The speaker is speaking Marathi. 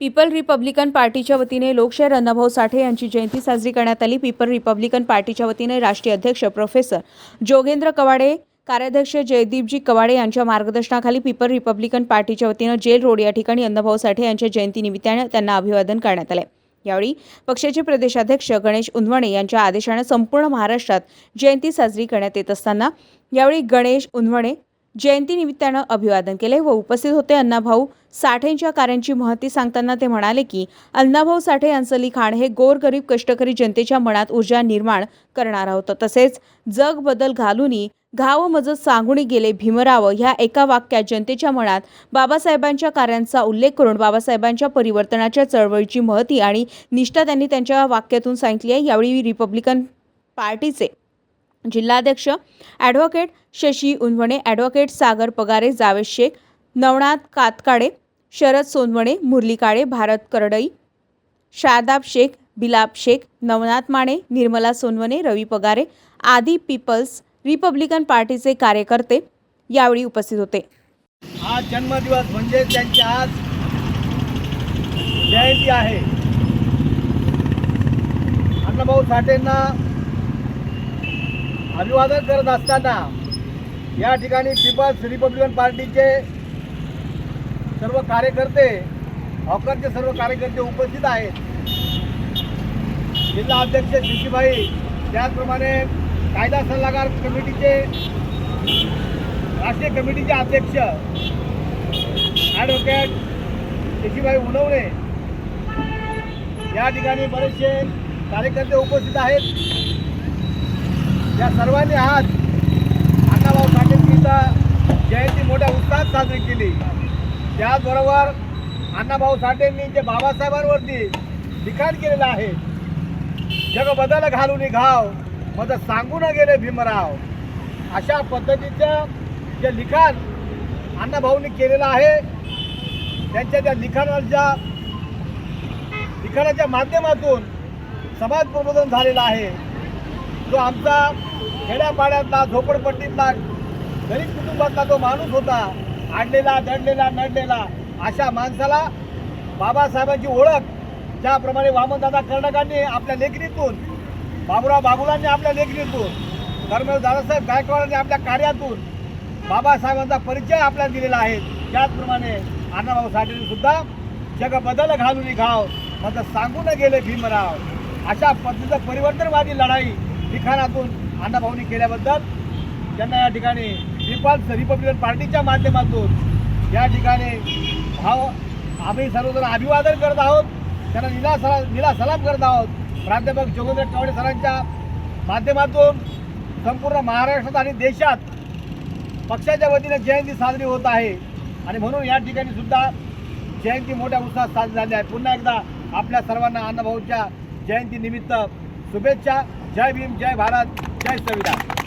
पीपल रिपब्लिकन पार्टीच्या वतीने लोकशाहीर अण्णाभाऊ साठे यांची जयंती साजरी करण्यात आली. पीपल रिपब्लिकन पार्टीच्या वतीने राष्ट्रीय अध्यक्ष प्रोफेसर जोगेंद्र कवाडे कार्याध्यक्ष जयदीपजी कवाडे यांच्या मार्गदर्शनाखाली पीपल रिपब्लिकन पार्टीच्या वतीनं जेल रोड या ठिकाणी अण्णाभाऊ साठे यांच्या जयंतीनिमित्ताने त्यांना अभिवादन करण्यात आले. यावेळी पक्षाचे प्रदेशाध्यक्ष गणेश उनवणे यांच्या आदेशाने संपूर्ण महाराष्ट्रात जयंती साजरी करण्यात येत असताना यावेळी गणेश उनवणे जयंतीनिमित्तानं अभिवादन केले व उपस्थित होते अण्णाभाऊ साठेंच्या कार्यांची महती सांगताना ते म्हणाले की अण्णाभाऊ साठे यांचं लिखाण हे गोरगरीब कष्टकरी जनतेच्या मनात ऊर्जा निर्माण करणारं होतं तसेच जग बदल घालूनी घाव मजत सांगुणी गेले भीमराव ह्या एका वाक्यात जनतेच्या मनात बाबासाहेबांच्या कार्यांचा उल्लेख करून बाबासाहेबांच्या परिवर्तनाच्या चळवळीची महती आणि निष्ठा त्यांनी त्यांच्या वाक्यातून सांगितली आहे. यावेळी रिपब्लिकन पार्टीचे जिल्हाध्यक्ष ॲडव्होकेट शशी उनवणे ॲडव्होकेट सागर पगारे जावेद शेख नवनाथ कातकाडे शरद सोनवणे मुरली काळे भारत करडई शादाब शेख बिलाब शेख नवनाथ माने निर्मला सोनवणे रवी पगारे आदी पीपल्स रिपब्लिकन पार्टीचे कार्यकर्ते यावेळी उपस्थित होते. आज जन्मदिवस म्हणजे त्यांची आज जयंती आहे. अण्णाभाऊ साठेंना अभिवादन करत असताना या ठिकाणी पीपल्स रिपब्लिकन पार्टीचे सर्व कार्यकर्ते हॉकरचे सर्व कार्यकर्ते उपस्थित आहेत. जिल्हा अध्यक्ष शिशीभाई त्याचप्रमाणे कायदा सल्लागार कमिटीचे राष्ट्रीय कमिटीचे अध्यक्ष ॲडव्होकेट शशीभाई उनवणे. या ठिकाणी बरेचसे कार्यकर्ते उपस्थित आहेत. या सर्वांनी आज अण्णाभाऊ साठेंचा जयंती मोठ्या उत्साहात साजरी केली. त्याचबरोबर अण्णाभाऊ साठेंनी जे बाबासाहेबांवरती लिखाण केलेलं आहे जग बदल घालून घाव मग सांगू न गेले भीमराव. अशा पद्धतीचं जे लिखाण अण्णाभाऊंनी केलेलं आहे त्यांच्या त्या लिखाणाच्या लिखाणाच्या माध्यमातून समाज प्रबोधन झालेलं आहे. जो आमचा खेड्यापाड्यातला झोपडपट्टीतला गरीब कुटुंबातला जो माणूस होता आडलेला दडलेला नडलेला अशा माणसाला बाबासाहेबांची ओळख ज्याप्रमाणे वामनदादा कर्णकांनी आपल्या लेखणीतून बाबुराव बाबुलांनी आपल्या लेखणीतून धर्मवीर दादासाहेब गायकवाडांनी आपल्या कार्यातून बाबासाहेबांचा परिचय आपल्याला दिलेला आहे. त्याचप्रमाणे अण्णाभाऊ साठेंनी सुद्धा जग बदल घालून घाव मग सांगून गेले भीमराव. अशा पद्धतीचं परिवर्तनवादी लढाई लिखाणातून अण्णाभाऊंनी केल्याबद्दल त्यांना या ठिकाणी पीपल्स रिपब्लिकन पार्टीच्या माध्यमातून या ठिकाणी भाव आम्ही सर्वजण अभिवादन करत आहोत. त्यांना निला सला निला सलाम करत आहोत. प्राध्यापक जोगेंद्र कावडे सरांच्या माध्यमातून संपूर्ण महाराष्ट्रात आणि देशात पक्षाच्या वतीने जयंती साजरी होत आहे. आणि म्हणून या ठिकाणी सुद्धा जयंती मोठ्या उत्साहात साजरी झाली आहे. पुन्हा एकदा आपल्या सर्वांना अण्णाभाऊच्या जयंतीनिमित्त शुभेच्छा. જય ભીમ જય ભારત જય સંવિધાન.